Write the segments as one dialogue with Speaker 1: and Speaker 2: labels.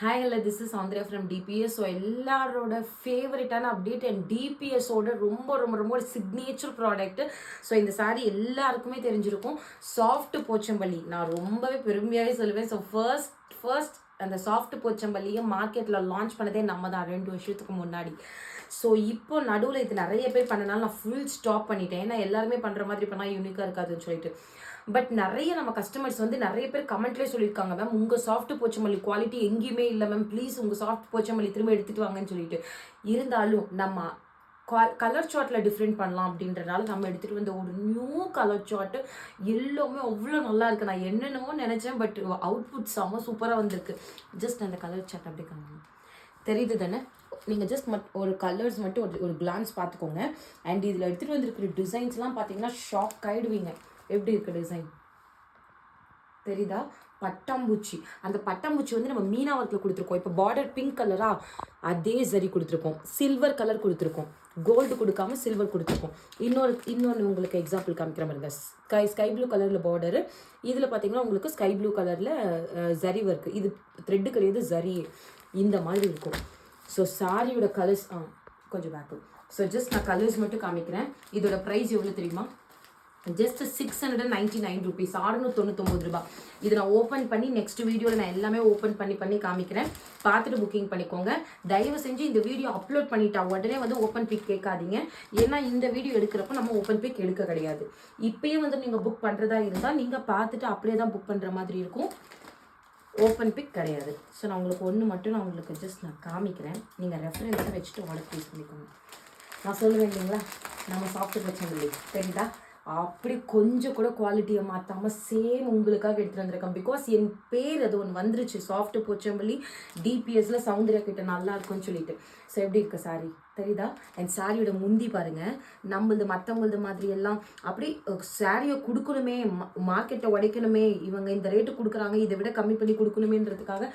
Speaker 1: Hi hello this is Andhra from DPS so எல்லாரோட ஃபேவரட்டான update and டிபிஎஸோட ரொம்ப ரொம்ப ரொம்ப ஒரு சிக்னேச்சர் ப்ராடக்ட் ஸோ இந்த சாரீ எல்லாருக்குமே தெரிஞ்சிருக்கும். சாஃப்ட் போச்சம்பள்ளி. நான் ரொம்பவே பெருமையாகவே சொல்லுவேன். ஸோ ஃபர்ஸ்ட் ஃபர்ஸ்ட் அந்த சாஃப்ட் போச்சம்பள்ளியும் மார்க்கெட்டில் லான்ச் பண்ணதே நம்ம தான் ரெண்டு வருஷத்துக்கு முன்னாடி. ஸோ இப்போ நடுவில் இது நிறைய பேர் பண்ணனால நான் ஃபுல் ஸ்டாப் பண்ணிட்டேன். ஏன்னா எல்லாருமே பண்ணுற மாதிரி பண்ணால் யூனிக்காக இருக்காதுன்னு சொல்லிட்டு. பட் நிறைய நம்ம கஸ்டமர்ஸ் வந்து நிறைய பேர் கமெண்ட்லேயே சொல்லியிருக்காங்க மேம் உங்கள் சாஃப்ட் போச்சமல்லி குவாலிட்டி எங்கேயுமே இல்லை மேம் ப்ளீஸ் உங்கள் சாஃப்ட் போச்சமல்லி திரும்ப எடுத்துகிட்டு வாங்கன்னு சொல்லிட்டு. இருந்தாலும் நம்ம கலர் சார்ட்டில் டிஃப்ரெண்ட் பண்ணலாம் அப்படின்றனால நம்ம எடுத்துகிட்டு வந்த ஒரு நியூ கலர் சார்ட்டு எல்லாமே அவ்வளோ நல்லா இருக்குது நான் என்னென்னமோ நினச்சேன் பட் அவுட்புட் செம்ம சூப்பராக வந்திருக்கு. ஜஸ்ட் அந்த கலர் சார்ட் அப்படியே காணுங்க தெரியுது தானே? நீங்கள் ஜஸ்ட் மட் ஒரு கலர்ஸ் மட்டும் ஒரு ஒரு கிளான்ஸ் பார்த்துக்கோங்க. அண்ட் இதில் எடுத்துகிட்டு வந்திருக்கிற டிசைன்ஸ்லாம் பார்த்தீங்கன்னா ஷாக் ஆகிடுவீங்க எப்படி இருக்குது டிசைன் தெரியுதா? பட்டாம்பூச்சி. அந்த பட்டாம்பூச்சி வந்து நம்ம மீனாவரத்தில் கொடுத்துருக்கோம். இப்போ பார்டர் பிங்க் கலராக அதே சரி கொடுத்துருக்கோம். சில்வர் கலர் கொடுத்துருக்கோம். கோல்டு கொடுக்காம சில்வர் கொடுத்துருக்கோம். இன்னொரு இன்னொன்று உங்களுக்கு எக்ஸாம்பிள் காமிக்கிற பாருங்க. ஸ்கை ஸ்கை ப்ளூ கலரில் பார்டரு இதில் பார்த்தீங்கன்னா உங்களுக்கு ஸ்கை ப்ளூ கலரில் ஜரி ஒர்க்கு இது த்ரெட்டு கிடையாது ஜரி இந்த மாதிரி இருக்கும். ஸோ சாரியோட கலர்ஸ் ஆ கொஞ்சம் பேக்கு ஸோ ஜஸ்ட் நான் கலர்ஸ் மட்டும் காமிக்கிறேன். இதோட ப்ரைஸ் எவ்வளோ தெரியுமா? Just six hundred and ninety nine rupees ஆறுநூற்றி தொண்ணூத்தொம்பது ரூபாய். இதை நான் ஓப்பன் பண்ணி நெக்ஸ்ட் வீடியோவில் நான் எல்லாமே ஓப்பன் பண்ணி பண்ணி காமிக்கிறேன். பார்த்துட்டு புக்கிங் பண்ணிக்கோங்க. தயவு செஞ்சு இந்த வீடியோ அப்லோட் பண்ணிட்டா உடனே வந்து ஓப்பன் பிக் கேட்காதீங்க. ஏன்னா இந்த வீடியோ எடுக்கிறப்ப நம்ம ஓப்பன் பிக் எடுக்க கிடையாது. இப்போயே வந்து நீங்கள் புக் பண்ணுறதா இருந்தால் நீங்கள் பார்த்துட்டு அப்படியே தான் புக் பண்ணுற மாதிரி இருக்கும். ஓப்பன் பிக் கிடையாது. ஸோ நான் உங்களுக்கு ஒன்று மட்டும் நான் உங்களுக்கு ஜஸ்ட் நான் காமிக்கிறேன். நீங்கள் ரெஃபரன்ஸை வச்சுட்டு ஆர்டர் ப்ளேஸ் பண்ணிக்கோங்க. நான் சொல்லுவேன் இல்லைங்களா? நம்ம சாப்பிட்டு பிரச்சனை இல்லை தெரியுதா? அப்படி கொஞ்சம் கூட குவாலிட்டியை மாற்றாமல் சேம் உங்களுக்காக எடுத்துகிட்டு வந்திருக்கேன். பிகாஸ் என் பேர் அது ஒன்று வந்துருச்சு. சாஃப்ட் போச்சம்பள்ளி டிபிஎஸ்ல சவுந்தர்யா கிட்ட நல்லா இருக்கும்னு சொல்லிட்டு. ஸோ எப்படி இருக்கு சாரி? தெரியுதா? அண்ட் சாரியோட முந்தி பாருங்க. நம்மளது மற்றவங்களது மாதிரி எல்லாம் அப்படி சாரியை கொடுக்கணுமே மார்க்கெட்டை உடைக்கணுமே இவங்க இந்த ரேட்டு கொடுக்குறாங்க இதை விட கம்மி பண்ணி கொடுக்கணுமேன்றதுக்காக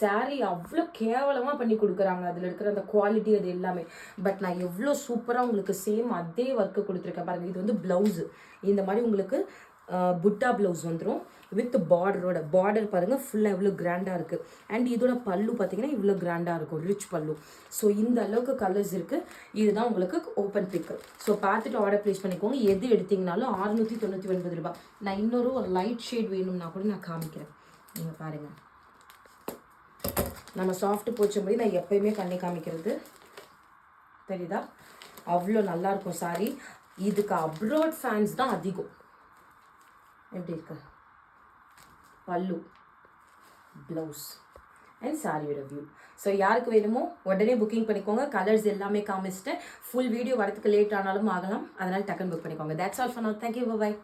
Speaker 1: சாரி அவ்வளோ கேவலமாக பண்ணி கொடுக்குறாங்க. அதில் இருக்கிற அந்த குவாலிட்டி அது எல்லாமே. பட் நான் எவ்வளோ சூப்பராக உங்களுக்கு சேம் அதே ஒர்க்கு கொடுத்துருக்கேன் பாருங்க. இது வந்து ப்ளவுஸு இந்த மாதிரி உங்களுக்கு புட்டா ப்ளவுஸ் வந்துடும் வித் பார்டரோட பார்டர் பாருங்கள் ஃபுல்லாக எவ்வளோ கிராண்டாக இருக்குது அண்ட் இதோட பல்லு பார்த்தீங்கன்னா இவ்வளோ கிராண்டாக இருக்கும் ரிச் பல்லு. ஸோ இந்த அளவுக்கு கலர்ஸ் இருக்குது இதுதான் உங்களுக்கு ஓப்பன் பிக்கு ஸோ பார்த்துட்டு ஆர்டர் ப்ளேஸ் பண்ணிக்கோங்க. எது எடுத்தீங்கனாலும் அறுநூற்றி தொண்ணூற்றி ஒன்பது ரூபாய். நான் இன்னொரு ஒரு லைட் ஷேட் வேணும்னா கூட நான் காமிக்கிறேன். நீங்கள் பாருங்கள் நம்ம சாஃப்ட் போச்சபடி நான் எப்பயுமே கண்ணி காமிக்கிறது. தெரியுதா? அவ்வளோ நல்லாயிருக்கும் சாரி இதுக்கு அப்ராட் ஃபேன்ஸ் தான் அதிகம். எப்படி இருக்கு? பல்லு ப்ளவுஸ் அண்ட் சாரியோட வியூ ஸோ யாருக்கு வேணுமோ உடனே புக்கிங் பண்ணிக்கோங்க. கலர்ஸ் எல்லாமே காமிச்சிட்டேன் ஃபுல் வீடியோ வரதுக்கு லேட் ஆனாலும் ஆகலாம். அதனால் டக்குன்னு புக் பண்ணிக்கோங்க. That's all fun now thank you bye